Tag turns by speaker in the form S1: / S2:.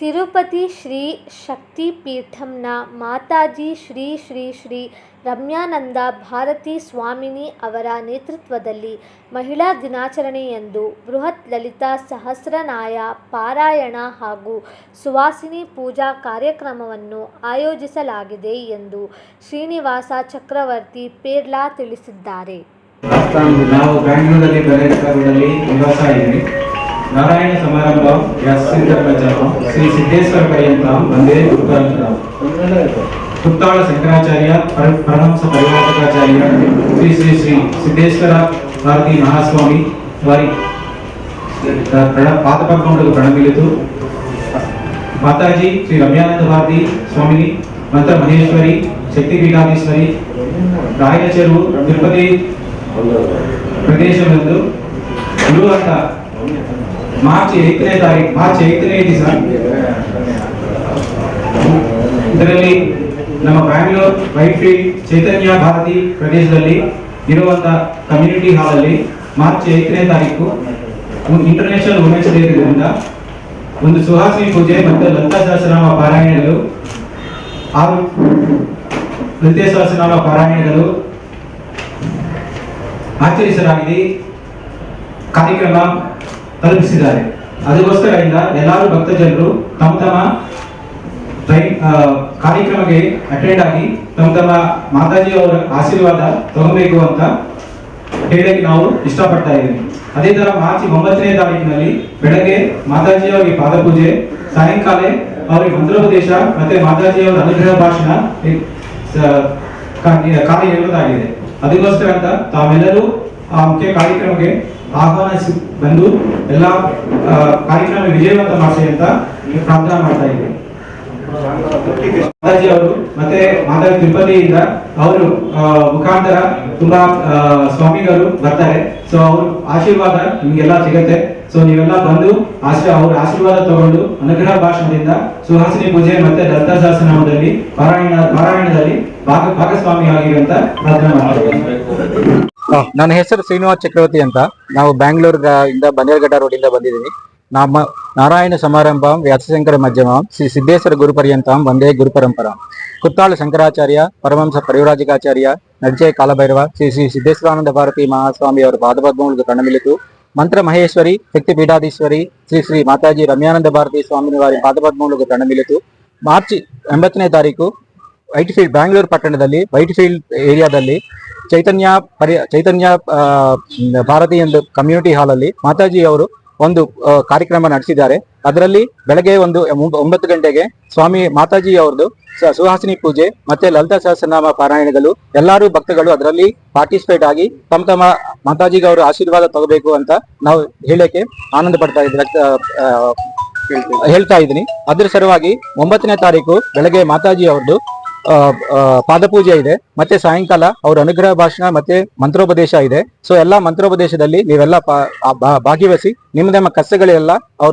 S1: ತಿರುಪತಿ ಶ್ರೀ ಶಕ್ತಿಪೀಠಂನ ಮಾತಾಜಿ ಶ್ರೀ ಶ್ರೀ ಶ್ರೀ ರಮ್ಯಾನಂದ ಭಾರತಿ ಸ್ವಾಮಿನಿ ಅವರ ನೇತೃತ್ವದಲ್ಲಿ ಮಹಿಳಾ ದಿನಾಚರಣೆಯಂದು ಬೃಹತ್ ಲಲಿತಾ ಸಹಸ್ರನಾಯ ಪಾರಾಯಣ ಹಾಗೂ ಸುವಾಸಿನಿ ಪೂಜಾ ಕಾರ್ಯಕ್ರಮವನ್ನು ಆಯೋಜಿಸಲಾಗಿದೆ ಎಂದು ಶ್ರೀನಿವಾಸ ಚಕ್ರವರ್ತಿ ಪೇರ್ಲಾ ತಿಳಿಸಿದ್ದಾರೆ.
S2: నారాయణ సమారంభం యాస్సిందర్భజనం శ్రీ సిద్ధేశ్వర పర్యంతం వందే గురుపరంపరం. పుత్తాళ శంకరాచార్య పరమహంస పరివర్తకాచార్య శ్రీ శ్రీ శ్రీ సిద్ధేశ్వర భారతి మహాస్వామి వారి పాత పద్మములకు ప్రణమిలుతూ మాతాజీ శ్రీ రమ్యానంద భారతి స్వామిని మంత్ర మహేశ్వరి శక్తి పీఠాధీశ్వరి రాయల చెరువు తిరుపతి ప్రదేశం గురువు అంట ಮಾರ್ಚ್ ಐದನೇ ತಾರೀಕು ಮಾರ್ಚ್ ಐದನೇ ದಿವಸ ಇದರಲ್ಲಿ ನಮ್ಮ ಬ್ಯಾಂಗ್ಳೂರ್ ವೈಟ್ಫೀಲ್ಡ್ ಚೈತನ್ಯ ಭಾರತಿ ಪ್ರದೇಶದಲ್ಲಿ ಇರುವಂತಹ ಕಮ್ಯುನಿಟಿ ಹಾಲ್ ಅಲ್ಲಿ ಮಾರ್ಚ್ ಐದನೇ ತಾರೀಕು ಇಂಟರ್ನ್ಯಾಷನಲ್ ವುಮೆನ್ಸ್ ಡೇ ಇರೋದ್ರಿಂದ ಒಂದು ಸುಹಾಸಿನಿ ಪೂಜೆ ಮತ್ತು ಲಲಿತಾ ಸಹಸ್ರನಾಮ ಪಾರಾಯಣಗಳು, ಆರು ಲಲಿತಾ ಸಹಸ್ರನಾಮ ಪಾರಾಯಣಗಳು ಆಚರಿಸಲಾಗಿದೆ. ಕಾರ್ಯಕ್ರಮ ತಲುಪಿಸಿದ್ದಾರೆ. ಅದಕ್ಕೋಸ್ಕರ ಇಂದ ಎಲ್ಲರೂ ಭಕ್ತಜನರು ತಮ್ಮ ತಮ್ಮ ಆ, ಕಾರ್ಯಕ್ರಮಕ್ಕೆ ಅಟೆಂಡ್ ಆಗಿ ತಮ್ಮ ತಮ್ಮ ಮಾತಾಜಿ ಅವರ ಆಶೀರ್ವಾದ ತಗೋಬೇಕು ಅಂತ ಹೇಳಕ್ಕೆ ನಾವು ಇಷ್ಟಪಡ್ತಾ ಇದ್ದೀವಿ. ಅದೇ ತರ ಮಾರ್ಚ್ ಒಂಬತ್ತನೇ ತಾರೀಕಿನಲ್ಲಿ ಬೆಳಗ್ಗೆ ಮಾತಾಜಿ ಅವರಿಗೆ ಪಾದಪೂಜೆ ಸಾಯಂಕಾಲ ಅವರಿಗೆ ಮಂತ್ರೋಪದೇಶ ಮತ್ತೆ ಮಾತಾಜಿ ಅವರ ಅನುಗ್ರಹ ಭಾಷಣ ಕಾರ್ಯ ಇರುವುದಾಗಿದೆ. ಅದಕ್ಕೋಸ್ಕರ ಅಂತ ತಾವೆಲ್ಲರೂ ಆ ಮುಖ್ಯ ಕಾರ್ಯಕ್ರಮಕ್ಕೆ ಆಹ್ವಾನಿಸಿ ಬಂದು ಎಲ್ಲ ಕಾರ್ಯಕ್ರಮ ವಿಜಯವಂತ ಮಾಡಿಸಿ ಅಂತ ಪ್ರಾರ್ಥನೆ ಮಾಡ್ತಾ ಇದ್ದೀವಿ ಮಾತಾಜಿ ಅವರು ಮತ್ತೆ ಮಾತಾಜಿ ತಿರುಪತಿಯಿಂದ ಅವರು ಮುಖಾಂತರ ತುಂಬಾ ಸ್ವಾಮಿಗಳು ಬರ್ತಾರೆ. ಸೊ ಅವ್ರ ಆಶೀರ್ವಾದ ನಿಮ್ಗೆಲ್ಲ ಸಿಗತ್ತೆ. ಸೊ ನೀವೆಲ್ಲ ಬಂದು ಆಶ್ರಯ ಅವ್ರ ಆಶೀರ್ವಾದ ತಗೊಂಡು ಅನುಗ್ರಹ ಭಾಷಣದಿಂದ ಸುಹಾಸಿನಿ ಪೂಜೆ ಮತ್ತೆ ದತ್ತ ಸಹಸ್ರನಾಮದಲ್ಲಿ ಪಾರಾಯಣ, ಪಾರಾಯಣದಲ್ಲಿ ಭಾಗ, ಭಾಗಸ್ವಾಮಿ ಆಗಿರುವಂತ ಪ್ರಾರ್ಥನೆ ಮಾಡ್ತಾರೆ
S3: ನನ್ನ ಹೆಸರು ಶ್ರೀನಿವಾಸ್ ಚಕ್ರವರ್ತಿ ಅಂತ. ನಾವು ಬ್ಯಾಂಗ್ಳೂರ್ ಇಂದ ಬಂದೇರ್ಘಟ್ಟ ರೋಡ್ ಇಂದ ಬಂದಿದ್ದೀವಿ. ನಮ್ಮ ನಾರಾಯಣ ಸಮಾರಂಭ ವ್ಯಾಸಶಂಕರ ಮಧ್ಯಮ, ಶ್ರೀ ಸಿದ್ದೇಶ್ವರ ಗುರುಪರ್ಯಂತ, ಒಂದೇ ಗುರುಪರಂಪರ. ಕುತ್ತಾಳ ಶಂಕರಾಚಾರ್ಯ, ಪರಮಹಂಸ ಪರಿವರಾಜಿಕಾಚಾರ್ಯ ನಡ್ಜೆ ಕಾಲಭೈರವ, ಶ್ರೀ ಶ್ರೀ ಸಿದ್ದೇಶ್ವರಾನಂದ ಭಾರತಿ ಮಹಾಸ್ವಾಮಿ ಅವರ ಪಾದಪದ್ಮಗಳಿಗೆ ಕಣ್ಣಮಿಲಿತು. ಮಂತ್ರ ಮಹೇಶ್ವರಿ, ಶಕ್ತಿ ಪೀಠಾಧೀಶ್ವರಿ, ಶ್ರೀ ಶ್ರೀ ಮಾತಾಜಿ ರಮ್ಯಾನಂದ ಭಾರತಿ ಸ್ವಾಮಿ ವಾರಿ ಪಾದಪದ್ಮಗಳಿಗೆ ಕಣ್ಣಮಿಲಿತು. ಮಾರ್ಚ್ ಎಂಬತ್ತನೇ ತಾರೀಕು ವೈಟ್ ಫೀಲ್ಡ್ ಬ್ಯಾಂಗ್ಳೂರು ಪಟ್ಟಣದಲ್ಲಿ ವೈಟ್ ಫೀಲ್ಡ್ ಏರಿಯಾದಲ್ಲಿ ಚೈತನ್ಯ ಪರಿ ಚೈತನ್ಯ ಭಾರತಿ ಎಂದು ಕಮ್ಯುನಿಟಿ ಹಾಲ್ ಅಲ್ಲಿ ಮಾತಾಜಿ ಅವರು ಒಂದು ಕಾರ್ಯಕ್ರಮ ನಡೆಸಿದ್ದಾರೆ. ಅದರಲ್ಲಿ ಬೆಳಗ್ಗೆ ಒಂದು ಒಂಬ- ಒಂಬತ್ತು ಗಂಟೆಗೆ ಸ್ವಾಮಿ ಮಾತಾಜಿ ಅವ್ರದ್ದು ಸುಹಾಸಿನಿ ಪೂಜೆ ಮತ್ತೆ ಲಲಿತಾ ಸಹಸ್ರನಾಮ ಪಾರಾಯಣಗಳು. ಎಲ್ಲರೂ ಭಕ್ತಗಳು ಅದರಲ್ಲಿ ಪಾರ್ಟಿಸಿಪೇಟ್ ಆಗಿ ತಮ್ಮ ತಮ್ಮ ಮಾತಾಜಿಗೆ ಅವರು ಆಶೀರ್ವಾದ ತಗೋಬೇಕು ಅಂತ ನಾವು ಹೇಳಕ್ಕೆ ಆನಂದ ಪಡ್ತಾ ಇದ್ದೀವಿ ಹೇಳ್ತಾ ಇದ್ದೀನಿ. ಅದ್ರ ಸಲುವಾಗಿ ಒಂಬತ್ತನೇ ತಾರೀಕು ಬೆಳಗ್ಗೆ ಮಾತಾಜಿ ಆ, ಪಾದಪೂಜೆ ಇದೆ, ಮತ್ತೆ ಸಾಯಂಕಾಲ ಅವ್ರ ಅನುಗ್ರಹ ಭಾಷಣ, ಮತ್ತೆ ಮಂತ್ರೋಪದೇಶ ಇದೆ. ಸೊ ಎಲ್ಲಾ ಮಂತ್ರೋಪದೇಶದಲ್ಲಿ ನೀವೆಲ್ಲ ಭಾಗವಹಿಸಿ ನಿಮ್ಮ ನಿಮ್ಮ ಕಷ್ಟಗಳೆಲ್ಲ ಅವ್ರ